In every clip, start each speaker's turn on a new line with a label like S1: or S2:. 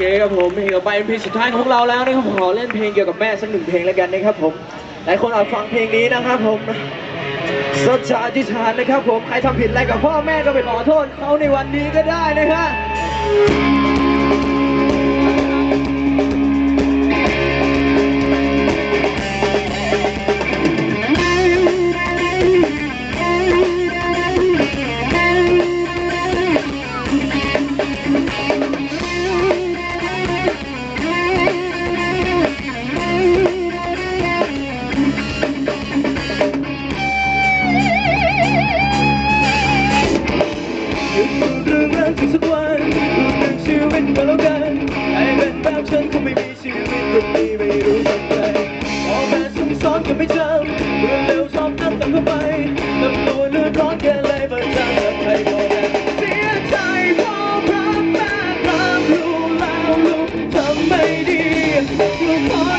S1: นะครับผมเพลงต่อไปเป็นเพลงสุดท้ายของเราแล้วนะครับขอเล่นเพลงเกี่ยวกับแม่สักหนึ่งเพลงแล้วกันนะครับผมหลายคนอาจฟังเพลงนี้นะครับผมสดชาติฐานนะครับผมใครทำผิดอะไรกับพ่อแม่ก็ไปขอโทษเขาในวันนี้ก็ได้นะฮะ พูดเรื่องรักกันสักวันพูดเรื่องชีวิตก็แล้วกันให้เป็นแบบฉันคงไม่มีชีวิตแบบนี้ไม่รู้ทำไงพ่อแม่สงสอนก็ไม่จำเรื่องเร็วชอบนับตังเข้าไปทำตัวเลือดร้อนแค่ไรประจำกับใครก็ได้เสียใจเพราะรักแม่รักลูกแล้วลูกทำไม่ดีลูกขอ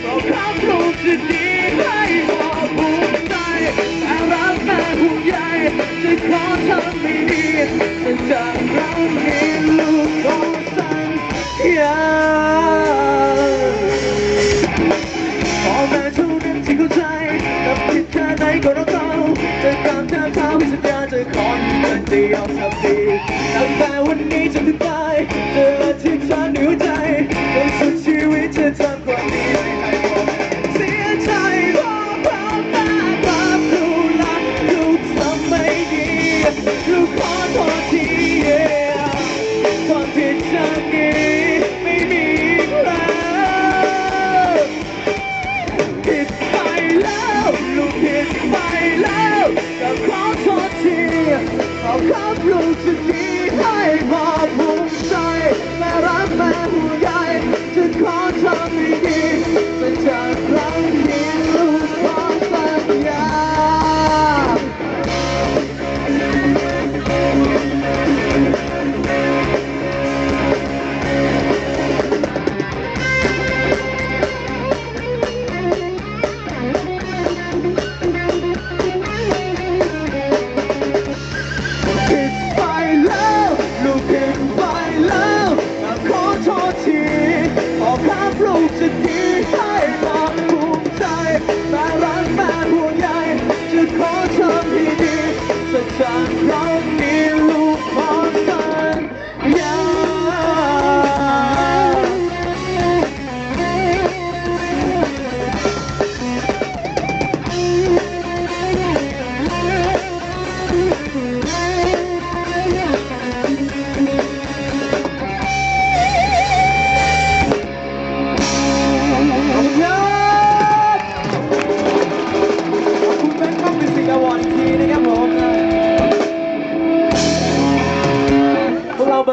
S1: เพราะคำลูกจะดีให้พ่อภูมิใจแต่รักแม่ห่วงใยจะขอทำไม่ดีแต่จากเราเห็นลูกขอสัญญาพ่อแม่เท่านั้นที่เข้าใจกับผิดแค่ไหนก็ต้องเขาจะตามเธอทำสัญญาจะขอเงินจะยอมทำดีตั้งแต่วันนี้จนถึงตาย สั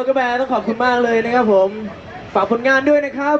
S1: กเราแบต้องขอบคุณมากเลยนะครับผม ฝากผลงานด้วยนะครับ